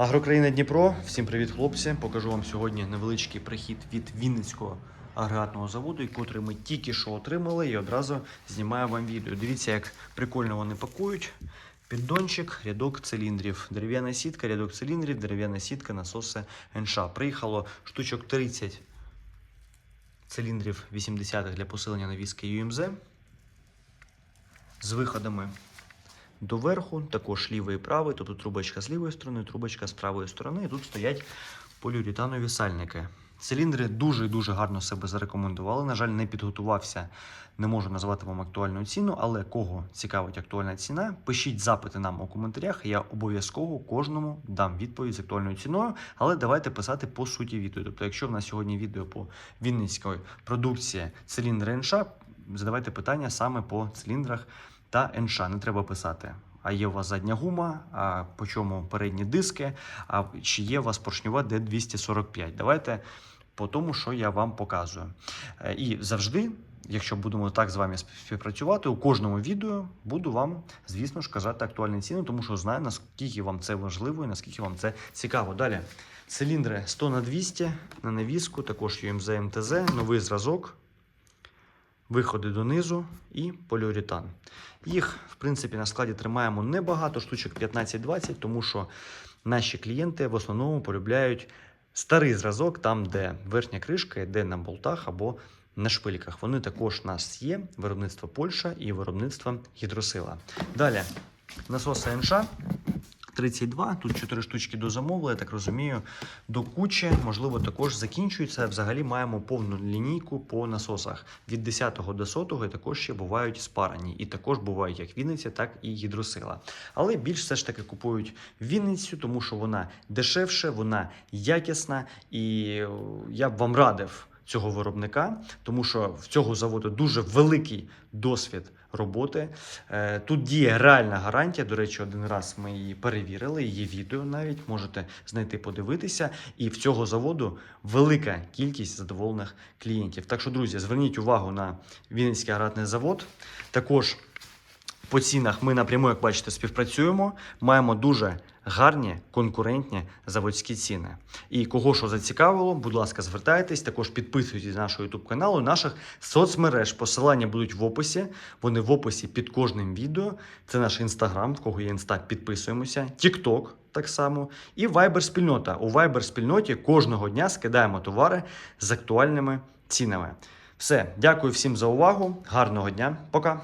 Агрокраїна Дніпро. Всім привіт, хлопці. Покажу вам сьогодні невеличкий прихід від Вінницького агрегатного заводу, який ми тільки що отримали, і одразу знімаю вам відео. Дивіться, як прикольно вони пакують. Піддончик, рядок циліндрів, дерев'яна сітка, рядок циліндрів, дерев'яна сітка, насоси НШ. Приїхало штучок 30 циліндрів 80-х для посилення навіски UMZ з виходами доверху, також лівий і правий, тобто трубочка з лівої сторони, трубочка з правої сторони. І тут стоять поліуретанові сальники. Циліндри дуже-дуже гарно себе зарекомендували. На жаль, не підготувався, не можу назвати вам актуальну ціну, але кого цікавить актуальна ціна, пишіть запити нам у коментарях. Я обов'язково кожному дам відповідь з актуальною ціною. Але давайте писати по суті відео. Тобто, якщо в нас сьогодні відео по Вінницької продукції циліндри НШ, задавайте питання саме по циліндрах та НШ. Не треба писати. А є у вас задня гума, а по чому передні диски, а чи є у вас поршньова D245. Давайте по тому, що я вам показую. Е, І завжди, якщо будемо так з вами співпрацювати, у кожному відео буду вам, звісно ж, казати актуальні ціни, тому що знаю, наскільки вам це важливо і наскільки вам це цікаво. Далі. Циліндри 100 на 200 на навіску, також UMZ МТЗ, новий зразок виходи донизу і поліуретан. Їх, в принципі, на складі тримаємо небагато, штучок 15-20, тому що наші клієнти в основному полюбляють старий зразок, там, де верхня кришка йде на болтах або на шпильках. Вони також у нас є, виробництво Польща і виробництво гідросила. Далі насоси НШ. 32, тут 4 штучки до замовлення, я так розумію, до кучі, можливо, також закінчується. Взагалі маємо повну лінійку по насосах від 10 до 100 і також ще бувають спарані. І також бувають як Вінниця, так і гідросила. Але більш все ж таки купують Вінницю, тому що вона дешевше, вона якісна, і е, я б вам радив. Цього виробника, тому що в цього заводу дуже великий досвід роботи. Е, Тут діє реальна гарантія. До речі, один раз ми її перевірили. Є відео навіть можете знайти, подивитися. І в цього заводу велика кількість задоволених клієнтів. Так що, друзі, зверніть увагу на Вінницький аграрний завод. Також по цінах ми напряму, як бачите, співпрацюємо. Маємо дуже гарні конкурентні заводські ціни. І кого що зацікавило, будь ласка, звертайтесь. Також підписуйтесь на наш YouTube каналу, наших соцмереж. Посилання будуть в описі. Вони в описі під кожним відео. Це наш інстаграм, в кого є інста, підписуємося. TikTok так само. І Viber спільнота. У Viber спільноті кожного дня скидаємо товари з актуальними цінами. Все, дякую всім за увагу. Гарного дня. Пока.